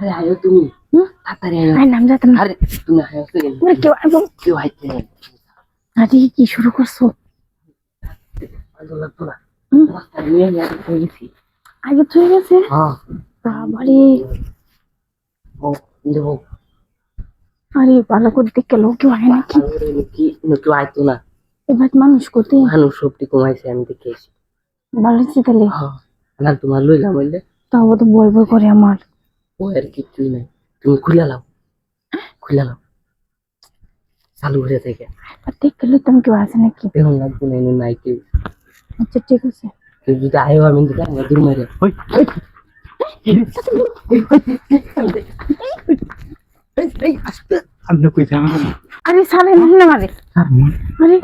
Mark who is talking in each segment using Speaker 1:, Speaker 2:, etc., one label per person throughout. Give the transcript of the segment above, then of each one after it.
Speaker 1: আরে আয়ো তুমি? তাড়াতাড়ি আয়ো।
Speaker 2: নাম যেতাম না
Speaker 1: আরে তুমি আয়ো
Speaker 2: কেউ
Speaker 1: কেউ
Speaker 2: আরে কি শুরু করছ।
Speaker 1: ভালো লাগতো না। আগে
Speaker 2: চলে গেছে।
Speaker 1: হ্যাঁ। দেবো
Speaker 2: আরে ভালো করে দেখে লোক কেউ নাকি?
Speaker 1: কেউ আইতো না।
Speaker 2: এবার মানুষ কোথায়?
Speaker 1: মানুষ সবটি কমাইছে আমি দেখে এসি
Speaker 2: ভালো হচ্ছে তাহলে?
Speaker 1: হ্যাঁ। তোমার লইলাম বললে
Speaker 2: তাও তো বই বই করে আমার।
Speaker 1: ও আর কিছুই নাই? তুমি খুলে লাও। খুলে লাও। চালু হয়ে থেকে।
Speaker 2: দেখে লইতাম কেউ আছে নাকি?
Speaker 1: দেখুন লাগবে না এনে নাই কেউ।
Speaker 2: আচ্ছা ঠিক আছে।
Speaker 1: কেউ যদি আয়ো আমি দিতে আমার দূর মারে
Speaker 3: ওই আপনি কই যাবেন
Speaker 2: আরে সালে না মারে। আরে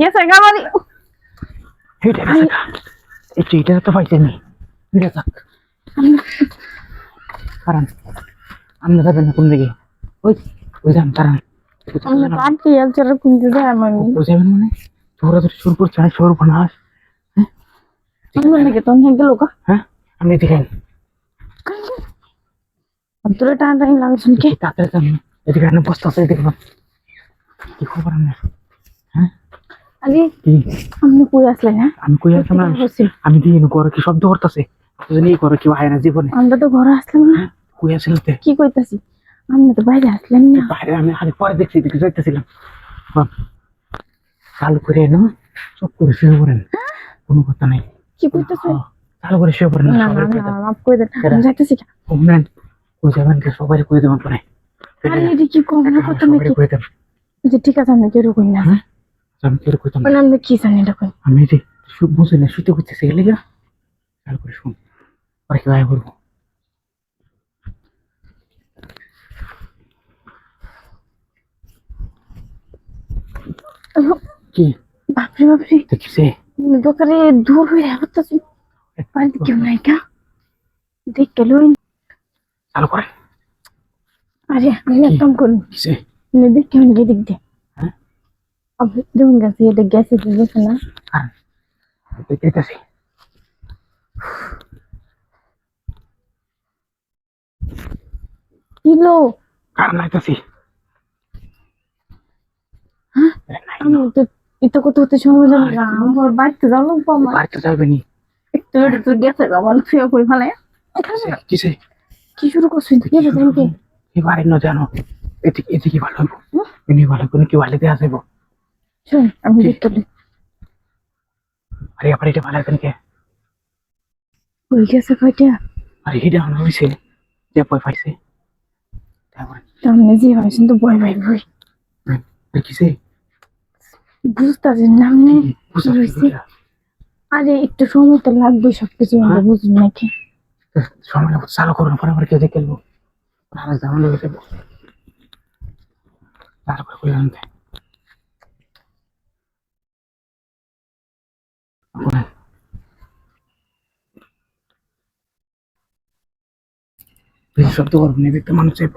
Speaker 2: গেছে
Speaker 3: এইটা গা। একটু এটা তো পাইছেনি এটা থাক। কারণ? আপনি যাবেন না কোন দিকে। ওই ওই যান যাবেন মানে? তোরা তো শুরু করছে বানাস
Speaker 2: হয়ে?
Speaker 3: হ্যাঁ? আপনি দেখেন
Speaker 2: তোরা টান টান লাগে শুনকে
Speaker 3: তাড়াতাড়ি যান এদিকে আপনি বসতে আছে এদিকে কি খবর আপনার? হ্যাঁ? কি?
Speaker 2: আপনি কই আসলেন হ্যাঁ?
Speaker 3: আমি কই আসলাম। আমি দিয়ে ঘরে কি শব্দ করতেছে? যদি ঘরে কেউ আয় না জীবনে।
Speaker 2: আমরা তো ঘরে আসলাম না।
Speaker 3: কই আসলে তে?
Speaker 2: কি কইতাছি? আপনি তো বাইরে আসলেন না।
Speaker 3: বাইরে আমি আরে পরে দেখছি দেখে যাইতেছিলাম। চালু করে এনো সব করে শুয়ে পড়েন। কোনো কথা নাই।
Speaker 2: কি কইতাছি?
Speaker 3: হ্যাঁ, চালু করে শুয়ে পড়েন
Speaker 2: না না না মাফ করে দেন। আমি যাইতেছি কা।
Speaker 3: হোমল্যান্ড কই যাবেন কে সবাই কই দেবেন পরে।
Speaker 2: আরে কি কম না কথা নাকি
Speaker 3: কই দেন
Speaker 2: যে ঠিক আছে আপনি কেউ কই না।
Speaker 3: হ্যাঁ? আমি কি কইতাম
Speaker 2: মানে আপনি কি জানেন এটা কই?
Speaker 3: আমি শু- বুঝি না শুতে করতেছি গেলে চালু করে শুন। পরে কি ভাই করব? কি?
Speaker 2: বাপরে বাপরে।
Speaker 3: দেখিছে
Speaker 2: দোকানে দূর হয়ে হতাছি বাড়িতে কেউ নাই কা? দেখ গেল।
Speaker 3: চালু করে।
Speaker 2: আরে আমি এক কাম করুন দেখ কেমন গিয়ে দেখ দে।
Speaker 3: হ্যাঁ?
Speaker 2: দেখুন গেছে এটা গেছে দেখছে না।
Speaker 3: আর দেখতেছি।
Speaker 2: কিলো?
Speaker 3: কারণ নাইতাছি
Speaker 2: হ্যাঁ? আমি তো এটা কত হতে সময় যাবে না। আমার বাড়িতে যাও না আমার।
Speaker 3: বাড়িতে যাবে নি।
Speaker 2: একটু একটু গেছে আমার শুয়ে কই ফেলে
Speaker 3: কিসে কিসে?
Speaker 2: কি শুরু করছিস কি রে তুমি
Speaker 3: এবারে ন জানো এদিকে এদিকে ভালো হইব। এমনি ভালো কোনো কি দেওয়া যাইব
Speaker 2: শোন আমি দেখতে
Speaker 3: আরে আবার এটা ভালো কেন কে?
Speaker 2: ওই গেছে কয়টা?
Speaker 3: আরে এটা আমার হয়েছে যে ভয় পাইছে। তারপরে
Speaker 2: সামনে যে হয় কিন্তু ভয় ভয়
Speaker 3: আরে কিসে?
Speaker 2: বুঝতে নাম নেই?
Speaker 3: বুঝা
Speaker 2: আরে একটু সময় তো লাগবে সবকিছু আমরা বুঝি নাকি।
Speaker 3: সময় মতো চালু করুন পরে আবার যাব তারপরে করে আনতে শব্দ মানুষ চাইব।